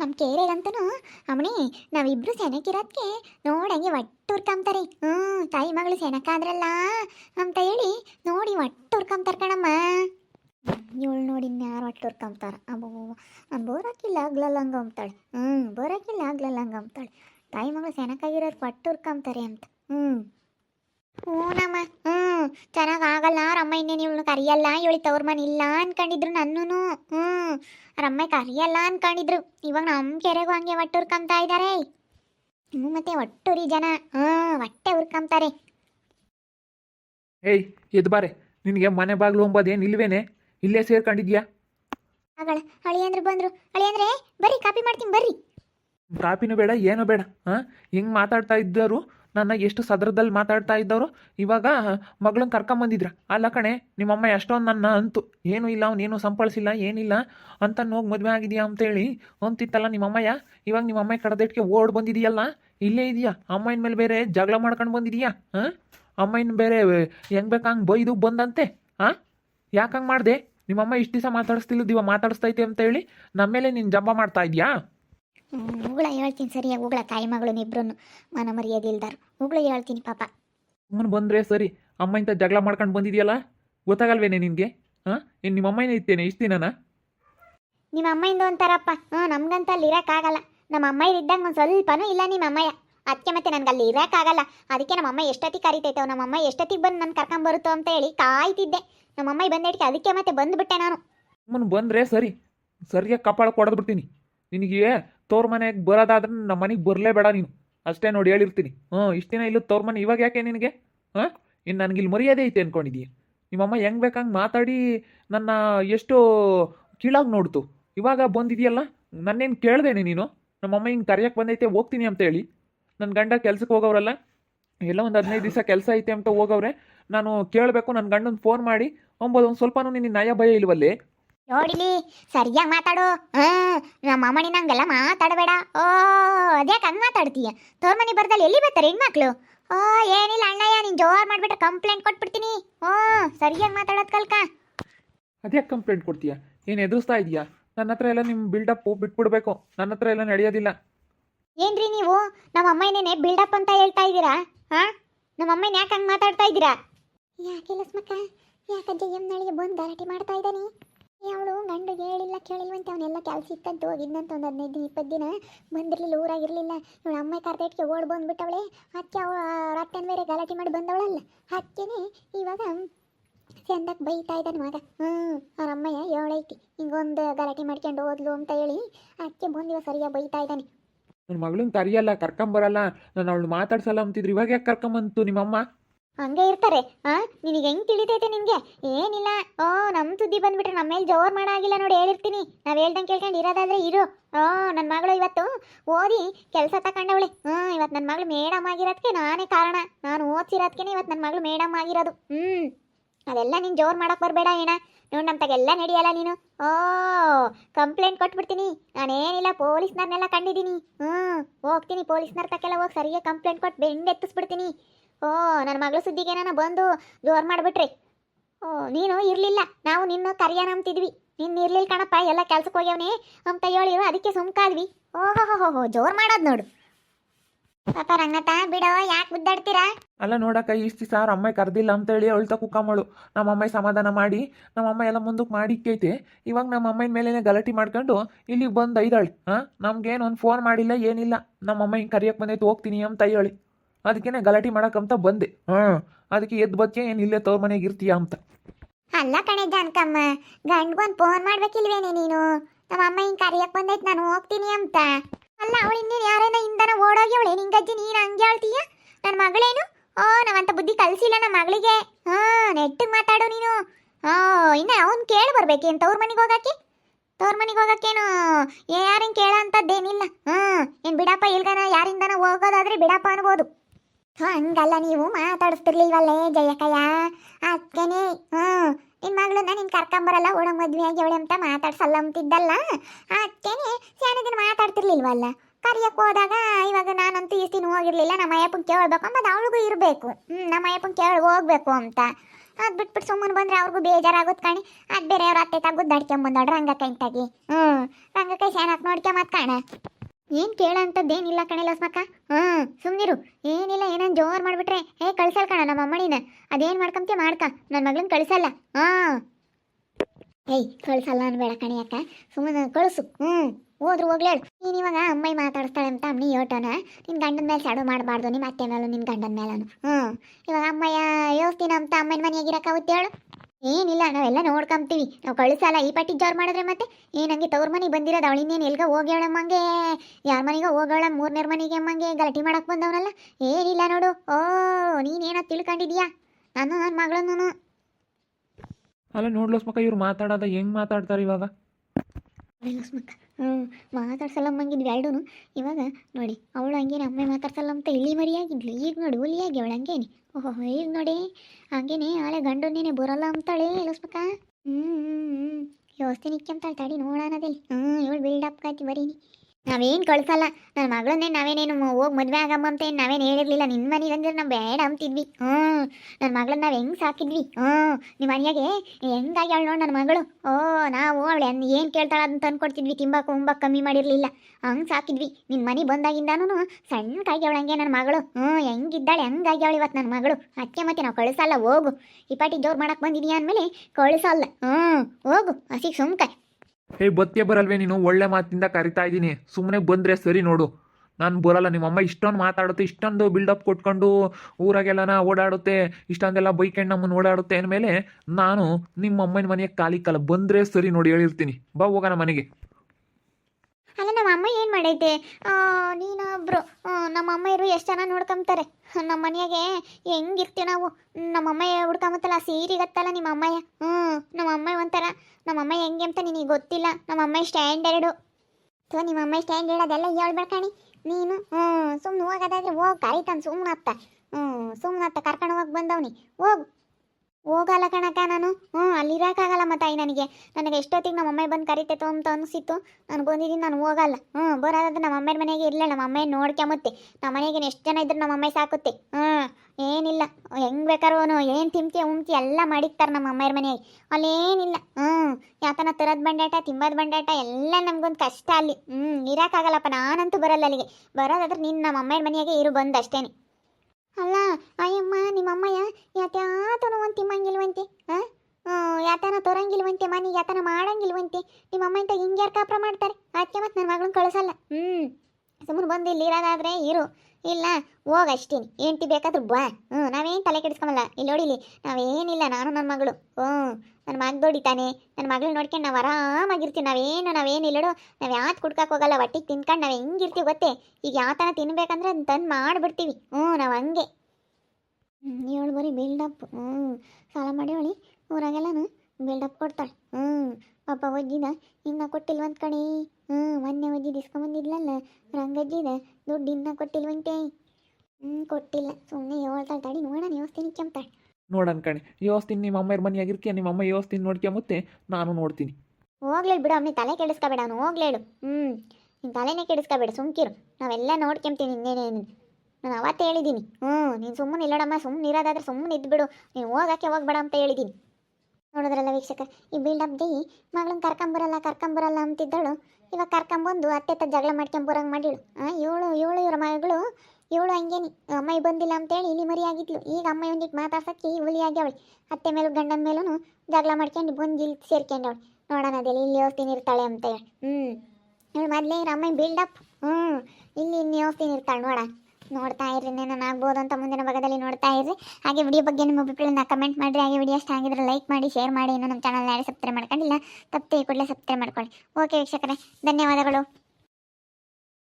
ನಮ್ಮ ಕೇರೆಗಂತನು ಅಮ್ಮಣಿ, ನಾವಿಬ್ರು ಸೆನಕಿರೋದಕ್ಕೆ ನೋಡಂಗೆ ಒಟ್ಟು ಉರ್ಕಂತಾರೆ ಹ್ಞೂ ತಾಯಿ ಮಗಳು ಸೆನಕಾದ್ರಲ್ಲ ಅಂತ ಹೇಳಿ ನೋಡಿ ಒಟ್ಟು ಉರ್ಕಂತಾರೆ ಕಣಮ್ಮ. ಇವಳು ನೋಡಿ ಇನ್ಯಾರು ಒಟ್ಟು ಉರ್ಕಂತಾರ ಅಬ್ಬೋ ಬೋರಾಕಿಲ್ಲ ಆಗ್ಲಲ್ಲ ಹಂಗೆ ಅಂಬ್ತಾಳೆ. ಹ್ಞೂ ಬೋರಾಕಿಲ್ಲ ಆಗ್ಲಲ್ಲ ಹಂಗೆ ಅಂಬ್ತಾಳೆ. ತಾಯಿ ಮಗಳು ಸೆನಕಾಗಿರೋದು ಒಟ್ಟು ಉರ್ಕಂತಾರೆ ಅಂತ. ಹ್ಞೂ ಹ್ಞೂನಮ್ಮ ಹ್ಞೂ. ಚೆನ್ನಾಗಾಗಲ್ಲ ರಮ್ಮ ಇನ್ನೇನು ಇವಳು ಕರಿಯಲ್ಲ ಇವಳಿ ತವ್ರ ಮನೆ ಇಲ್ಲ ಅನ್ಕೊಂಡಿದ್ರು ನನ್ನೂ ಹ್ಞೂ. ರಮ್ಮ ಕರಿಯಲ್ಲ ಅನ್ಕೊಂಡಿದ್ರು. ಇವಾಗ ನಮ್ಮ ಕೆರೆಗೂ ಹಂಗೆ ಹೊಟ್ಟೆ ಉರ್ಕೊಂತಾ ಇದ್ದಾರೆ ಹ್ಞೂ ಮತ್ತೆ ಒಟ್ಟುರಿ ಜನ. ಹ್ಞೂ ಹೊಟ್ಟೆ ಉರ್ಕೊಂತಾರೆ ಏಯ್ ಎದ್ದು ಬಾರೆ. ನಿನಗೆ ಮನೆ ಬಾಗಿಲು ಅಂಬೋದೇನು ಇಲ್ವೇನೆ? ಇಲ್ಲೇ ಸೇರ್ಕೊಂಡಿದ್ಯಾ? ಆಗಳ ಅಳಿಯಂದ್ರು ಬಂದ್ರು. ಅಳಿಯಂದ್ರೆ ಬರ್ರಿ ಕಾಪಿ ಮಾಡ್ತೀನಿ ಬರ್ರಿ. ಕಾಪಿನೂ ಬೇಡ ಏನೂ ಬೇಡ ಹಾಂ? ಹಿಂಗೆ ಮಾತಾಡ್ತಾ ಇದ್ದವರು ನನ್ನ ಎಷ್ಟು ಸದರದಲ್ಲಿ ಮಾತಾಡ್ತಾ ಇದ್ದವರು? ಇವಾಗ ಮಗಳನ್ನ ಕರ್ಕೊಂಬಂದಿದ್ರ ಅಲ್ಲ ಕಣೆ, ನಿಮ್ಮಮ್ಮ ಎಷ್ಟೊಂದು ನನ್ನ ಅಂತು. ಏನೂ ಇಲ್ಲ ಅವನೇನು ಸಂಪಳಿಸಿಲ್ಲ, ಏನಿಲ್ಲ. ಅಂತ ಹೋಗಿ ಮದುವೆ ಆಗಿದೆಯಾ ಅಂತೇಳಿ ಅಂತಿತ್ತಲ್ಲ ನಿಮ್ಮಮ್ಮಯ್ಯ? ಇವಾಗ ನಿಮ್ಮಮ್ಮ ಕಡದೆಟ್ಗೆ ಓಡ್ ಬಂದಿದೆಯಲ್ಲ? ಇಲ್ಲೇ ಇದೆಯಾ? ಅಮ್ಮನ ಮೇಲೆ ಬೇರೆ ಜಗಳ ಮಾಡ್ಕೊಂಡು ಬಂದಿದೀಯಾ? ಹಾಂ? ಅಮ್ಮನ ಬೇರೆ ಹೆಂಗೆ ಬೇಕಂಗೆ ಬೈದು ಬಂದಂತೆ, ಹಾಂ? ಯಾಕೆ ಹಂಗೆ ಮಾಡಿದೆ? ನಿಮ್ಮಮ್ಮ ಇಷ್ಟು ದಿವಸ ಮಾತಾಡಿಸ್ತಿಲ್ಲದಿವ ಮಾತಾಡಿಸ್ತೈತೆ ಅಂತ ಹೇಳಿ ನಮ್ಮ ಮೇಲೆ ನೀನು ಜಂಬ ಮಾಡ್ತಾ ಇದೆಯಾ? ಉಗುಳ ಹೇಳ್ತೀನಿ ಸರಿಯಾಗಿ ಉಗುಳ ತಾಯಿ ಮಗಳು ಇಬ್ರು ಮನ ಮರ್ಯಾದಿಲ್ದಾರು. ಹೂಗಳ ಹೇಳ್ತೀನಿ ಪಾಪ. ಸುಮ್ಮನೆ ಬಂದರೆ ಸರಿ ಅಮ್ಮ ಇಂತ ಜಗಳ ಮಾಡ್ಕೊಂಡು ಬಂದಿದೆಯಲ್ಲ? ಗೊತ್ತಾಗಲ್ವೇನೆ ನಿನಗೆ? ಹಾಂ? ನಿಮ್ಮ ಅಮ್ಮನೇ ಇತ್ತೇನೆ ಇಷ್ಟು ದಿನನ? ನಿಮ್ಮ ಅಮ್ಮಯಿಂದ ಒಂಥರಪ್ಪ ಹ್ಞೂ ನಮ್ಗಂತ ಅಲ್ಲಿ ಇರೋಕ್ಕಾಗಲ್ಲ. ನಮ್ಮ ಅಮ್ಮ ಇದ್ದಂಗೆ ಒಂದು ಸ್ವಲ್ಪನೂ ಇಲ್ಲ ನಿಮ್ಮ ಅಮ್ಮಯ್ಯ. ಅದಕ್ಕೆ ಮತ್ತೆ ನನಗೆ ಅಲ್ಲಿ ಇರೋಕ್ಕಾಗಲ್ಲ. ಅದಕ್ಕೆ ನಮ್ಮ ಅಮ್ಮ ಎಷ್ಟೊತ್ತಿಗೆ ಕರಿತೈತೋ ನಮ್ಮ ಅಮ್ಮ ಎಷ್ಟೊತ್ತಿಗೆ ಬಂದು ನನ್ನ ಕರ್ಕೊಂಬರುತ್ತೋ ಅಂತ ಹೇಳಿ ಕಾಯ್ತಿದ್ದೆ. ನಮ್ಮ ಅಮ್ಮ ಬಂದಿದ್ದಕ್ಕೆ ಅದಕ್ಕೆ ಮತ್ತೆ ಬಂದುಬಿಟ್ಟೆ ನಾನು. ಸುಮ್ಮನೆ ಬಂದರೆ ಸರಿ ಸರಿಯಾಗಿ ಕಪಾಳ ಕೊಡದು ಬಿಡ್ತೀನಿ ನಿನಗೆ ತೋರ್ ಮನೆಗೆ ಬರೋದಾದ್ರೆ ನಮ್ಮ ಮನೆಗೆ ಬರಲೇಬೇಡ ನೀನು. ಅಷ್ಟೇ ನೋಡಿ ಹೇಳಿರ್ತೀನಿ. ಹ್ಞೂ, ಇಷ್ಟು ದಿನ ಇಲ್ಲ ತೋರ್ ಮನೆ ಇವಾಗ ಯಾಕೆ ನಿನಗೆ? ಹಾಂ ಇನ್ನು ನನಗೆ ಇಲ್ಲಿ ಮರ್ಯಾದೆ ಐತೆ ಅಂದ್ಕೊಂಡಿದ್ದೀಯ ನಿಮ್ಮಮ್ಮ ಹೆಂಗೆ ಬೇಕಂಗೆ ಮಾತಾಡಿ ನನ್ನ ಎಷ್ಟು ಕೀಳಾಗಿ ನೋಡ್ತು. ಇವಾಗ ಬಂದಿದೆಯಲ್ಲ, ನನ್ನೇನು ಕೇಳ್ದೇನೆ ನೀನು? ನಮ್ಮಮ್ಮ ಹಿಂಗೆ ಕರೆಯೋಕ್ಕೆ ಬಂದೈತೆ, ಹೋಗ್ತೀನಿ ಅಂತ ಹೇಳಿ. ನನ್ನ ಗಂಡ ಕೆಲ್ಸಕ್ಕೆ ಹೋಗೋರಲ್ಲ ಎಲ್ಲ ಒಂದು ಹದಿನೈದು ದಿವಸ ಕೆಲಸ ಐತೆ ಅಂತ ಹೋಗವ್ರೆ. ನಾನು ಕೇಳಬೇಕು ನನ್ನ ಗಂಡನ ಫೋನ್ ಮಾಡಿ ಅಂಬೋದು ಒಂದು ಸ್ವಲ್ಪನೂ ನಿನ್ನ ನಯ ಭಯ ಇಲ್ವಲ್ಲೇ? ನೋಡಿಲಿ ಸರಿಯಾಗಿ ಮಾತಾಡು. ನಮ್ಮ ಅಮ್ಮನಿ ನಂಗೆಲ್ಲ ಮಾತಾಡಬೇಡ. ಓ ಅದ್ಯಾಕೆ ಹಂಗೆ ಮಾತಾಡ್ತೀಯ? ತೋರ್ ಮನೆ ಬರ್ದಲ್ಲಿ ಎಲ್ಲಿ ಬರ್ತಾರೆ ಹೆಣ್ಮಕ್ಳು? ಓ ಏನಿಲ್ಲ ಅಣ್ಣಯ್ಯ ನೀನು ಜೋರು ಮಾಡಿಬಿಟ್ರೆ ಕಂಪ್ಲೇಂಟ್ ಕೊಟ್ಬಿಡ್ತೀನಿ. ಓ ಸರಿಯಾಗಿ ಮಾತಾಡೋದು ಕಲ್ಕ. ಅದ್ಯಾಕೆ ಕಂಪ್ಲೇಂಟ್ ಕೊಡ್ತೀಯಾ? ಏನು ಎದುರಿಸ್ತಾ ಇದೆಯಾ ನನ್ನ ಹತ್ರ ಎಲ್ಲ ನಿಮ್ಮ ಬಿಲ್ಡಪ್ ಬಿಟ್ಬಿಡ್ಬೇಕು. ನನ್ನ ಹತ್ರ ಎಲ್ಲ ನಡೆಯೋದಿಲ್ಲ. ಏನ್ರಿ ನೀವು? ನಮ್ಮ ಅಮ್ಮನೇನೆ ಬಿಲ್ಡಪ್ ಅಂತ ಹೇಳ್ತಾ ಇದ್ದೀರಾ? ಹಾ? ನಮ್ಮ ಅಮ್ಮನ ಯಾಕೆ ಹಂಗೆ ಮಾತಾಡ್ತಾ ಇದ್ದೀರಾ? ಯಾಕೆ ಲಸ್ಮಕ್ಕ? ಯಾಕಜ್ಜ ಎಂ ನಾಳೆಗೆ ಬಂದು ಗಲಾಟೆ ಮಾಡ್ತಾ ಇದ್ದಾನೆ. ಅವಳು ಗಂಡು ಹೇಳಿಲ್ಲ, ಕೇಳಿಲ್ವಂತೆ. ಅವನೆಲ್ಲ ಕೆಲಸ ಇತ್ತಂತ ಹೋಗಿದ್ನಂತ ಒಂದು ಹದಿನೈದು ದಿನ ಇಪ್ಪತ್ತು ದಿನ ಬಂದಿರಲಿಲ್ಲ, ಊರಾಗಿರಲಿಲ್ಲ. ಇವಳು ಅಮ್ಮ ಕರ್ದೇಟ್ಗೆ ಓಡ್ ಬಂದ್ಬಿಟ್ಟವಳೆ. ಅಕ್ಕೆ ಅವ ರತ್ತನ ಬೇರೆ ಗಲಾಟೆ ಮಾಡಿ ಬಂದವಳಲ್ಲ. ಅಕ್ಕೆನೆ ಇವಾಗ ಚಂದಕ್ಕೆ ಬೈತಾ ಇದ್ದಾನೆ ಮಗ. ಹ್ಞೂ ಅವ್ರ ಅಮ್ಮಯ್ಯ ಹೇಳೈತಿ ಹಿಂಗೊಂದು ಗಲಾಟೆ ಮಾಡ್ಕೊಂಡು ಹೋದ್ಲು ಅಂತ ಹೇಳಿ ಅಕ್ಕೆ ಬಂದಿವ ಸರಿಯಾಗಿ ಬೈತಾ ಇದ್ದಾನೆ. ನನ್ನ ಮಗಳನ್ನ ಕರಿಯಲ್ಲ, ಕರ್ಕೊಂಬರಲ್ಲ. ನಾನು ಅವಳು ಮಾತಾಡ್ಸಲ್ಲ ಅಂತಿದ್ರು. ಇವಾಗ ಯಾಕೆ ಕರ್ಕೊಂಬಂತು ನಿಮ್ಮಮ್ಮ? ಹಂಗೆ ಇರ್ತಾರೆ. ಆ, ನಿನಗೆ ಹೆಂಗ್ ತಿಳಿತೈತೆ ನಿನ್ಗೆ ಏನಿಲ್ಲ. ಓ ನಮ್ಮ ಸುದ್ದಿ ಬಂದ್ಬಿಟ್ರೆ ನಮ್ಮ ಮೇಲೆ ಜೋರ್ ಮಾಡಾಗಿಲ್ಲ ನೋಡಿ ಹೇಳಿರ್ತೀನಿ. ನಾವ್ ಹೇಳ್ದಂಗೆ ಕೇಳ್ಕೊಂಡು ಇರೋದಾದ್ರೆ ಇರು. ಓ ನನ್ನ ಮಗಳು ಇವತ್ತು ಓದಿ ಕೆಲಸ ತಕೊಂಡವಳೆ. ಹ್ಞೂ ಇವತ್ತು ನನ್ನ ಮಗಳು ಮೇಡಮ್ ಆಗಿರೋದಕ್ಕೆ ನಾನೇ ಕಾರಣ. ನಾನು ಓದ್ಸಿರೋದಕ್ಕೆ ಇವತ್ತು ನನ್ನ ಮಗಳು ಮೇಡಮ್ ಆಗಿರೋದು. ಹ್ಞೂ ಅದೆಲ್ಲ ನೀನು ಜೋರ್ ಮಾಡಕ್ ಬರಬೇಡ ಏನ? ನೋಡಿ ನಮ್ಮ ತಗೆಲ್ಲ ನಡೆಯಲ್ಲ ನೀನು. ಓ, ಕಂಪ್ಲೇಂಟ್ ಕೊಟ್ಬಿಡ್ತೀನಿ. ನಾನೇನಿಲ್ಲ ಪೊಲೀಸ್ನವ್ರನ್ನೆಲ್ಲ ಕಂಡಿದ್ದೀನಿ. ಹ್ಞೂ ಹೋಗ್ತೀನಿ. ಪೊಲೀಸ್ನವ್ರ ತಕ್ಕೆಲ್ಲ ಹೋಗಿ ಸರಿಯಾಗಿ ಕಂಪ್ಲೇಂಟ್ ಕೊಟ್ಟು ಬೆಂಡ್ ಎತ್ತಿಸ್ಬಿಡ್ತೀನಿ. ಓ ನನ್ನ ಮಗಳ ಸುದ್ದಿಗೆ ನಾನು ಬಂದು ಜೋರು ಮಾಡಿಬಿಟ್ರಿ. ಓ, ನೀನು ಇರಲಿಲ್ಲ. ನಾವು ನಿನ್ನ ಕರಿಯಾನ ಅಂತಿದ್ವಿ ನಿನ್ನ ಇರ್ಲಿಲ್ಲ ಕಣಪ್ಪ, ಎಲ್ಲ ಕೆಲ್ಸಕ್ಕೆ ಹೋಗ್ಯವನೇ. ಅಂತ ಹೇಳಿರು ಅದಕ್ಕೆ ಸುಮ್ಕಾದ್ವಿ. ಓಹೋ ಹೋ ಹೋ ಜೋರು ಮಾಡೋದು ನೋಡು. ಪಾಪ ರಂಗತ ಬಿಡೋ, ಯಾಕೆ ಗುದ್ದಾಡ್ತೀರಾ ಅಲ್ಲ ನೋಡಕ್ಕ, ಇಷ್ಟು ದಿವಸ ಅಮ್ಮ ಕರೆದಿಲ್ಲ ಅಂತೇಳಿ ಅಳ್ತಾ ಕುಕ್ಕಮ್ಮಳು. ನಮ್ಮ ಅಮ್ಮ ಸಮಾಧಾನ ಮಾಡಿ ನಮ್ಮ ಅಮ್ಮ ಎಲ್ಲ ಮುಂದಕ್ಕೆ ಮಾಡಿಕ್ಕೈತೆ ಇವಾಗ ನಮ್ಮ ಅಮ್ಮನ ಮೇಲೇನೆ ಗಲಾಟೆ ಮಾಡ್ಕೊಂಡು ಇಲ್ಲಿಗೆ ಬಂದು ಐದಾಳೆ. ಹಾಂ? ನಮ್ಗೇನು ಒಂದು ಫೋನ್ ಮಾಡಿಲ್ಲ, ಏನಿಲ್ಲ. ನಮ್ಮ ಅಮ್ಮ ಹಿಂಗೆ ಕರಿಯಕ್ಕೆ ಬಂದೈತೆ, ಹೋಗ್ತೀನಿ ಅಂತ ಹೇಳಿ ಅದಕ್ಕೇನೆ ಗಲಾಟೆ ಮಾಡಕ್ಕಂತ ಬಂದೆ. ಹಾಂ, ಅದಕ್ಕೆ ಎದ್ದು ಬತ್ತೆ ಏನು ಇಲ್ಲೇ ತವ್ರ ಮನೆಗೆ ಇರ್ತೀಯ ಅಂತ. ಅಲ್ಲ ಕಣೆ ಜಾನ್ಕಮ್ಮ ಗಂಡ್ಗೊಂದು ಫೋನ್ ಮಾಡ್ಬೇಕಿಲ್ವೇನೆ ನೀನು? ನಮ್ಮ ಅಮ್ಮ ಹಿಂಗೆ ಕರಿಯಕ್ಕೆ ಬಂದೈತೆ, ನಾನು ಹೋಗ್ತೀನಿ ಅಂತ. ಅಲ್ಲ, ಅವಳು ಇನ್ನೇನು ಯಾರೇನ ಇಂದನ ಓಡೋಗ್ಯವಳೆ ನಿಂಗಜ್ಜಿ ನೀನು ಹಂಗೆ ಹೇಳ್ತೀಯ ನನ್ನ ಮಗಳೇನು? ಓ, ನಾವಂತ ಬುದ್ಧಿ ಕಲಿಸಿಲ್ಲ ನಮ್ಮ ಮಗಳಿಗೆ. ಹಾಂ, ನೆಟ್ಟಿಗೆ ಮಾತಾಡು ನೀನು. ಓ, ಇನ್ನ ಅವ್ನು ಕೇಳಿ ಬರ್ಬೇಕೇನು ತವ್ರ ಮನೆಗೆ ಹೋಗಾಕಿ? ತವ್ರ ಮನೆಗೆ ಹೋಗಕ್ಕೇನು ಯಾರೇನು ಕೇಳೋ ಅಂತದ್ದೇನಿಲ್ಲ. ಹಾಂ, ಏನು ಬಿಡಪ್ಪ, ಇಲ್ಗನ ಯಾರಿಂದನ ಹೋಗೋದಾದ್ರೆ ಬಿಡಪ್ಪ ಅನ್ಬೋದು. ಹಂಗಲ್ಲ, ನೀವು ಮಾತಾಡಿಸ್ತಿರ್ಲಿಲ್ವಲ್ಲೇ ಜಯಕಯ್ಯ? ಅದಕ್ಕೇನೆ ಹ್ಞೂ ನಿನ್ನ ಮಗಳನ್ನ ನೀನು ಕರ್ಕೊಂಬರಲ್ಲ ಓಡ ಮದ್ವೆ ಆಗ್ಯವಳೆ ಅಂತ ಮಾತಾಡ್ಸಲ್ಲ ಅಂತಿದ್ದಲ್ಲ? ಅದಕ್ಕೇನೆ ದಿನ ಮಾತಾಡ್ತಿರ್ಲಿಲ್ವಲ್ಲ? ಕರಿಯಕ್ಕೆ ಹೋದಾಗ ಇವಾಗ ನಾನಂತೂ ಈ ದಿನ ಹೋಗಿರ್ಲಿಲ್ಲ ನಮ್ಮ ಅಯ್ಯಪ್ಪನ ಕೇಳಬೇಕು ಮತ್ತು ಅವಳಿಗೂ ಇರಬೇಕು. ಹ್ಞೂ ನಮ್ಮ ಅಯ್ಯಪ್ಪನ ಕೇಳಿ ಹೋಗ್ಬೇಕು ಅಂತ. ಅದು ಬಿಟ್ಬಿಟ್ಟು ಸುಮ್ಮನೆ ಬಂದ್ರೆ ಅವ್ರಿಗೂ ಬೇಜಾರಾಗುತ್ತೆ ಕಾಣಿ. ಅದು ಬೇರೆಯವ್ರ ಅತ್ತೆ ಅತ್ತೆ ದಡ್ಕೊಂಬಂದ್ರೆ ರಂಗಕ್ಕೆ ಇಂಟಾಗಿ ಹ್ಞೂ ರಂಗಕ್ಕೆ ಸ್ಯಾನಕ್ಕೆ ನೋಡ್ಕೊಂಬತ್ ಕಾಣ. ಏನು ಕೇಳಂತದ್ದೇನಿಲ್ಲ ಕಣೆ ಲಸ್ಮಕ್ಕ? ಹ್ಮ್ ಸುಮ್ಮನಿರು ಏನಿಲ್ಲ ಏನನ್ ಜೋರ್ ಮಾಡಿಬಿಟ್ರೆ, ಏ, ಕಳ್ಸಲ್ ಕಣ ನಮ್ಮ ಅಮ್ಮನಿನ. ಅದೇನ್ ಮಾಡ್ಕೊಂತೀಯ ಮಾಡ್ಕ. ನನ್ನ ಮಗಳನ್ನ ಕಳ್ಸಲ್ಲ. ಹಾಂ. ಏಯ್, ಕಳ್ಸಲ್ಲ ಅನ್ಬೇಡ ಕಣೆ ಅಕ್ಕ. ಸುಮ್ಮನೆ ಕಳಿಸು. ಹ್ಞೂ ಹೋದ್ರು ಹೋಗ್ಲೇಳು ನೀನು ಇವಾಗ ಅಮ್ಮಾಯಿ ಮಾತಾಡಿಸ್ತಾಳೆ ಅಂತ ಅಮ್ಮನಿ ಯೋಟನ. ನಿನ್ನ ಗಂಡನ ಮೇಲೆ ಚಾಡು ಮಾಡಬಾರ್ದು ನಿಮ್ಮ ಅತ್ತೆ ಮೇಲೂ ನಿನ್ನ ಗಂಡನ ಮೇಲೂ. ಹ್ಞೂ ಇವಾಗ ಅಮ್ಮಯ್ಯ ಯೋಸ್ತಿನ ಅಂತ ಅಮ್ಮನ ಮನೆಯಾಗಿರಕ್ಕಾಗುತ್ತೆ ಹೇಳು. ಏನಿಲ್ಲ ನಾವೆಲ್ಲ ನೋಡ್ಕೊಂತೀವಿ ನಾವು ಕಳಿಸಲ್ಲ ಈ ಪಟ್ಟಿ ಜೋರು ಮಾಡಿದ್ರೆ ಮತ್ತೆ? ಏನಂಗೆ ತವ್ರ ಮನೆಗೆ ಬಂದಿರೋದು ಅವಳು ಇನ್ನೇನು ಎಲ್ಗ ಹೋಗ್ಯಾಳಮ್ಮಂಗೆ ಯಾರ ಮನೆಗೆ ಹೋಗೋಳ ಮೂರನೇರ ಮನೆಗೆ ಅಮ್ಮಂಗೆ. ಗಲಾಟಿ ಮಾಡಕ್ ಬಂದವನಲ್ಲ. ಏನಿಲ್ಲ ನೋಡು. ಓ ನೀನೇನೋ ತಿಳ್ಕೊಂಡಿದ್ಯಾ? ನಾನು ನನ್ನ ಮಗಳನ್ನು ಅಲ್ಲ ನೋಡ್ಲಸ್ಮಕ್ಕ ಇವ್ರು ಮಾತಾಡೋದ ಹೆಂಗ್ ಮಾತಾಡ್ತಾರೆ ಇವಾಗ? ಹ್ಞೂ, ಮಾತಾಡ್ಸಲ್ಲಮ್ಮಂಗಿದ್ವಿ ಎರಡೂ ಇವಾಗ ನೋಡಿ, ಅವಳು ಹಂಗೇನೆ ಅಮ್ಮ ಮಾತಾಡ್ಸಲ್ಲ ಅಂತ ಇಳಿ ಮರಿಯಾಗಿದ್ಲು. ಈಗ ನೋಡಿ, ಹುಲಿಯಾಗಿ ಅವಳು ಹಂಗೇನೆ. ಓಹೋ ಈಗ ನೋಡಿ, ಹಂಗೇನೆ ಆಳೆ ಗಂಡನೇನೆ ಬರಲ್ಲ ಅಂತಾಳೆ ಲಕ್ಷ್ಮಕ್ಕ ಹ್ಞೂ ಹ್ಞೂ ಯೋಸ್ತಿ ನಿಕ್ಕಂತಾಳೆ ತಡಿ ನೋಡೋಣದಲ್ಲಿ ಹ್ಞೂ ಇವಳು ಬಿಲ್ಡಪ್ ಬರೀನಿ. ನಾವೇನು ಕಳ್ಸಲ್ಲ. ನನ್ನ ಮಗಳನ್ನೇ ನಾವೇನೇನು ಹೋಗಿ ಮದುವೆ ಆಗಮ್ಮ ಅಂತ ಏನು ನಾವೇನು ಹೇಳಿರ್ಲಿಲ್ಲ. ನಿನ್ನ ಮನೆಗೆ ಅಂದ್ರೆ ನಾವು ಬೇಡ ಅಂತಿದ್ವಿ. ಹ್ಞೂ ನನ್ನ ಮಗಳನ್ನ ನಾವು ಹೆಂಗೆ ಸಾಕಿದ್ವಿ? ಹ್ಞೂ ನಿಮ್ಮ ಮನೆಯಾಗೆ ಹೆಂಗಾಗಿ ಅವಳು ನೋಡಿ ನನ್ನ ಮಗಳು? ಓ, ನಾವು ಅವಳು ಏನು ಕೇಳ್ತಾಳೆ ಅಂತ ಅಂದ್ಕೊಡ್ತಿದ್ವಿ ತಿಂಬ ಕುಂಬ ಕಮ್ಮಿ ಮಾಡಿರಲಿಲ್ಲ. ಹಂಗೆ ಸಾಕಿದ್ವಿ. ನಿನ್ನ ಮನೆ ಬಂದಾಗಿಂದಾನು ಸಣ್ಣ ಕಾಯಿ ಹಂಗೆ ನನ್ನ ಮಗಳು. ಹ್ಞೂ ಹೆಂಗಿದ್ದಾಳೆ ಹಂಗಾಗಿ ಅವಳು ಇವತ್ತು ನನ್ನ ಮಗಳು. ಅದಕ್ಕೆ ಮತ್ತೆ ನಾವು ಕಳಿಸಲ್ಲ. ಹೋಗು. ಈ ಪಾಟಿ ಜೋರು ಮಾಡಕ್ಕೆ ಬಂದಿದೀಯ ಅಂದಮೇಲೆ ಕಳಿಸಲ್ಲ. ಹ್ಞೂ ಹೋಗು. ಹಸಿಗೆ ಸುಮ್ಕಾಯ್ ಹೇ ಬತ್ತೆ ಬರಲ್ವೇ ನೀನು? ಒಳ್ಳೆ ಮಾತಿಂದ ಕರಿತಾ ಇದ್ದೀನಿ. ಸುಮ್ಮನೆ ಬಂದರೆ ಸರಿ ನೋಡು. ನಾನು ಬರಲ್ಲ, ನಿಮ್ಮಮ್ಮ ಇಷ್ಟೊಂದು ಮಾತಾಡುತ್ತೆ, ಇಷ್ಟೊಂದು ಬಿಲ್ಡಪ್ ಕೊಟ್ಕೊಂಡು ಊರಾಗೆಲ್ಲನ ಓಡಾಡುತ್ತೆ, ಇಷ್ಟೊಂದೆಲ್ಲ ಬೈಕೆಂಡು ನಮ್ಮನ್ನು ಓಡಾಡುತ್ತೆ ಅಂದಮೇಲೆ ನಾನು ನಿಮ್ಮ ಅಮ್ಮನ ಮನೆಗೆ ಕಾಲಿಕ್ಕಲ್ಲ ಕಾಲ ಬಂದರೆ ಸರಿ ನೋಡಿ ಹೇಳಿರ್ತೀನಿ. ಬಾ, ಹೋಗೋಣ ಮನೆಗೆ ಅಲ್ಲ ನಮ್ಮ ಅಮ್ಮ ಏನು ಮಾಡೈತೆ? ನೀನೊಬ್ರು ನಮ್ಮ ಇರು, ಎಷ್ಟು ಜನ ನೋಡ್ಕೊಂತಾರೆ ನಮ್ಮ ಮನೆಯಾಗೆ ಹೆಂಗಿರ್ತೀವಿ ನಾವು? ನಮ್ಮ ಅಮ್ಮ ಹುಡ್ಕೊಂಬತ್ತಲ್ಲ ಸೀರಿಗತ್ತಲ್ಲ ನಿಮ್ಮ ಅಮ್ಮಯ್ಯ ಹ್ಞೂ ನಮ್ಮ ಅಮ್ಮ ಒಂಥರ. ನಮ್ಮ ಅಮ್ಮ ಹೆಂಗೆ ಅಂತ ನಿನಗೆ ಗೊತ್ತಿಲ್ಲ. ನಮ್ಮ ಅಮ್ಮ ಸ್ಟ್ಯಾಂಡರ್ಡು ಅಥವಾ ನಿಮ್ಮ ಅಮ್ಮ ಸ್ಟ್ಯಾಂಡರ್ಡ್ ಅದೆಲ್ಲ ಹೇಳ್ಬೇಕಣಿ ನೀನು ಹ್ಞೂ ಸುಮ್ಮನೆ ಹೋಗೋದಾದ್ರೆ ಹೋಗಿ, ಕರಿತಾನೆ ಸುಮ್ಮನೆ ಅತ್ತ ಹ್ಞೂ ಸುಮ್ಮನೆ ಅತ್ತ ಕರ್ಕೊಂಡು ಹೋಗಿ ಬಂದವನಿ. ಹೋಗು. ಹೋಗಲ್ಲ ಕಣಕ್ಕ ನಾನು. ಹ್ಞೂ ಅಲ್ಲಿರೋಕ್ಕಾಗಲ್ಲ ತಾಯಿ ನನಗೆ. ನನಗೆ ಎಷ್ಟೊತ್ತಿಗೆ ನಮ್ಮ ಅಮ್ಮ ಬಂದು ಕರಿತೈತೋ ಅಂತ ಅನಿಸಿತ್ತು. ನಾನು ಬಂದಿದ್ದೀನಿ, ನಾನು ಹೋಗಲ್ಲ. ಹ್ಞೂ ಬರೋದಾದ್ರೆ ನಮ್ಮ ಅಮ್ಮನ ಮನೆಗೆ ಇರಲಿಲ್ಲ. ನಮ್ಮ ಅಮ್ಮ ನೋಡ್ಕೊಂಬತ್ತೆ ನಮ್ಮ ಮನೆಗೆ ಎಷ್ಟು ಜನ ಇದ್ರು ನಮ್ಮ ಅಮ್ಮ ಸಾಕುತ್ತೆ. ಹ್ಞೂ ಏನಿಲ್ಲ. ಹೆಂಗೆ ಬೇಕಾರು ಏನು ತಿಂತಿ, ಉಣ್ತಿ ಎಲ್ಲ ಮಾಡಿರ್ತಾರೆ ನಮ್ಮ ಅಮ್ಮಯ್ಯರ ಮನೆಗೆ ಅಲ್ಲೇನಿಲ್ಲ. ಹ್ಞೂ ಯಾತನ ತರೋದು ಬಂಡಾಟ, ತಿಂಬದ್ ಬಂಡಾಟ ಎಲ್ಲ ನಮಗೊಂದು ಕಷ್ಟ ಅಲ್ಲಿ. ಹ್ಞೂ ಇರೋಕ್ಕಾಗಲ್ಲಪ್ಪ ನಾನಂತೂ ಬರಲ್ಲ ಅಲ್ಲಿಗೆ. ಬರೋದಾದ್ರೆ ನೀನು ನಮ್ಮ ಅಮ್ಮಯ್ಯರ ಮನೆಯಾಗೆ ಇರು, ಬಂದು ಅಷ್ಟೇನೆ. ಅಲ್ಲ, ಅಯ್ಯಮ್ಮ ನಿಮ್ಮ ಅಮ್ಮಯ್ಯ ಯಾತ್ಯಾತನು ಒಂದು ತಿಮ್ಮಂಗಿಲ್ವಂತೆ ಹಾಂ ಯಾತನ ತೋರಂಗಿಲ್ವಂತೆ ಮನೆಗೆ ಯಾತನ ಮಾಡಂಗಿಲ್ವಂತೆ ನಿಮ್ಮ ಅಮ್ಮ ಇಂತ ಹಿಂಗೆ ಯಾರು ಕಾಪ್ರ ಮಾಡ್ತಾರೆ? ಅದಕ್ಕೆ ಮತ್ತೆ ನನ್ನ ಮಗಳನ್ನ ಕಳಿಸಲ್ಲ. ಹ್ಞೂ ಸುಮ್ಮನೆ ಬಂದು ಇಲ್ಲಿ ಇರೋದಾದ್ರೆ ಇರು. ಇಲ್ಲ, ಹೋಗ ಅಷ್ಟೇನಿ. ಹೆಂಡ್ತಿ ಬೇಕಾದ್ರೂ ಬಾ. ಹ್ಞೂ ನಾವೇನು ತಲೆ ಕೆಡಿಸ್ಕೊಂಬಲ್ಲ. ಇಲ್ಲಿ ನೋಡಿಲಿ ನಾವೇನಿಲ್ಲ, ನಾನು ನನ್ನ ಮಗಳು. ಹ್ಞೂ ನನ್ನ ಮಗ ದೊಡಿತಾನೆ ನನ್ನ ಮಗಳು ನೋಡ್ಕೊಂಡು ನಾವು ಆರಾಮಾಗಿರ್ತೀವಿ. ನಾವೇನು ನಾವೇನಿಲ್ಲಡು ನಾವು ಯಾತ್ ಕುಡ್ಕಕ್ಕೆ ಹೋಗಲ್ಲ ಹೊಟ್ಟಿಗೆ ತಿನ್ಕೊಂಡು ನಾವು ಹೆಂಗಿರ್ತೀವಿ ಗೊತ್ತೇ? ಈಗ ಯಾವ ಥರ ತಿನ್ಬೇಕಂದ್ರೆ ಅದನ್ನ ತಂದು ಮಾಡಿಬಿಡ್ತೀವಿ. ಹ್ಞೂ ನಾವು ಹಂಗೆ. ಏಳು ಬರೀ ಬಿಲ್ಡಪ್ ಹ್ಞೂ ಸಾಲ ಮಾಡಿ ಹೊಳಿ ಊರಾಗೆಲ್ಲನು. ಬಿಲ್ಡಪ್ ಕೊಡ್ತಾಳೆ. ಹ್ಞೂ ಪಾಪ ಒಜ್ಜಿದ ಇನ್ನ ಕೊಟ್ಟಿಲ್ವಂತ ಕಣೆ. ಹ್ಞೂ ಮೊನ್ನೆ ಒಜ್ಜಿ ಇಸ್ಕೊಂಬಂದಿದ್ಲಲ್ಲ ರಂಗಜ್ಜಿದ ದುಡ್ಡು ಇನ್ನ ಕೊಟ್ಟಿಲ್ವಂತೆ. ಹ್ಞೂ ಕೊಟ್ಟಿಲ್ಲ. ಸುಮ್ಮನೆ ಹೇಳ್ತಾಳೆ ತಡಿ ನೋಡೋಣ ಯೋಸ್ತೀನಿ ಕೆಂಪ್ತಾಳೆ ನೋಡೋಣ ಕಣೆ ಯೋಸ್ತೀನಿ ನಿಮ್ಮ ಅಮ್ಮರ ಮನೆಯಾಗಿರ್ತೀಯ ನಿಮ್ಮ ಅಮ್ಮ ಯೋಸ್ತೀನಿ ನೋಡ್ಕೊಂಬತ್ತೆ ನಾನು ನೋಡ್ತೀನಿ. ಹೋಗ್ಲೇಳು ಬಿಡು ಅವ್ನಿಗೆ ತಲೆ ಕೆಡಿಸ್ಕೋಬೇಡ. ಅವನು ಹೋಗ್ಲೇಳು. ಹ್ಞೂ ನೀನು ತಲೆನೇ ಕೆಡಿಸ್ಕೋಬೇಡ ಸುಮ್ಕಿರು. ನಾವೆಲ್ಲ ನೋಡ್ಕೊಂತೀನಿ ಇನ್ನೇನೇ ನಾನು. ಅವತ್ತೇ ಹೇಳಿದ್ದೀನಿ. ಹ್ಞೂ ನೀನು ಸುಮ್ಮನೆ ಇಲ್ಲಡಮ್ಮ ಸುಮ್ಮನೆ ಇರೋದಾದ್ರೆ ಸುಮ್ಮನೆ ಇದ್ಬಿಡು. ನೀನು ಹೋಗಕ್ಕೆ ಹೋಗ್ಬೇಡ ಅಂತ ಹೇಳಿದ್ದೀನಿ. ನೋಡಿದ್ರಲ್ಲ ವೀಕ್ಷಕ ಈ ಬಿಲ್ಡಪ್ ಜೈ ಮಗಳನ್ನ ಕರ್ಕೊಂಬರಲ್ಲ ಕರ್ಕೊಂಬರಲ್ಲ ಅಂತಿದ್ದಳು. ಇವಾಗ ಕರ್ಕೊಂಬಂದು ಅತ್ತೆ ತ ಜಗಳ ಮಾಡ್ಕೊಂಬರಂಗೆ ಮಾಡಿಳು. ಏಳು ಏಳು ಇವ್ರ ಮಗಳು. ಇವಳು ಹಂಗೇನಿ. ಅಮ್ಮಾಯಿ ಬಂದಿಲ್ಲ ಅಂತೇಳಿ ಇಲ್ಲಿ ಮರಿ ಆಗಿದ್ಲು ಈಗ ಅಮ್ಮ ಒಂದಿಟ್ಟು ಮಾತಾಡ್ಸಕ್ಕೆ ಹುಲಿ ಆಗ್ಯಾವಳಿ. ಅತ್ತೆ ಮೇಲೂ, ಗಂಡನ ಮೇಲೂ ಜಗಳ ಮಾಡ್ಕೊಂಡು ಬಂದು ಇಲ್ಲಿ ಸೇರ್ಕೊಂಡವಳು. ನೋಡೋಣ ಅದೆಲ್ಲ ಇಲ್ಲಿ ಹೋಗ್ತೀನಿ ಇರ್ತಾಳೆ ಅಂತ ಹೇಳಿ. ಹ್ಞೂ ಇವಳು ಮೊದಲೇ ಇವ್ರ ಬಿಲ್ಡ್ ಬಿಲ್ಡಪ್ ಹ್ಞೂ ಇಲ್ಲಿ ಇಲ್ಲಿ ಹೋಗ್ತೀನಿ ಇರ್ತಾಳೆ ನೋಡ ನೋಡ್ತಾ ಇರ್ರಿ ನಾನು ಆಗ್ಬೋದು ಅಂತ ಮುಂದಿನ ಭಾಗದಲ್ಲಿ ನೋಡ್ತಾ ಇರ್ರಿ. ಹಾಗೆ ವಿಡಿಯೋ ಬಗ್ಗೆ ನಿಮ್ಮ ಅಭಿಪ್ರಾಯನ ಕಮೆಂಟ್ ಮಾಡಿರಿ. ಹಾಗೆ ವಿಡಿಯೋ ಇಷ್ಟ ಆಗಿದ್ರೆ ಲೈಕ್ ಮಾಡಿ ಶೇರ್ ಮಾಡಿ. ಇನ್ನು ನಮ್ಮ ಚಾನಲ್ ಯಾರು ಸಬ್ಸ್ಕ್ರೈಬ್ ಮಾಡ್ಕೊಂಡಿಲ್ಲ, ತಪ್ಪದೆ ಕೂಡಲೇ ಸಬ್ಸ್ಕ್ರೈಬ್ ಮಾಡ್ಕೊಳ್ಳಿ. ಓಕೆ ವೀಕ್ಷಕರೇ, ಧನ್ಯವಾದಗಳು.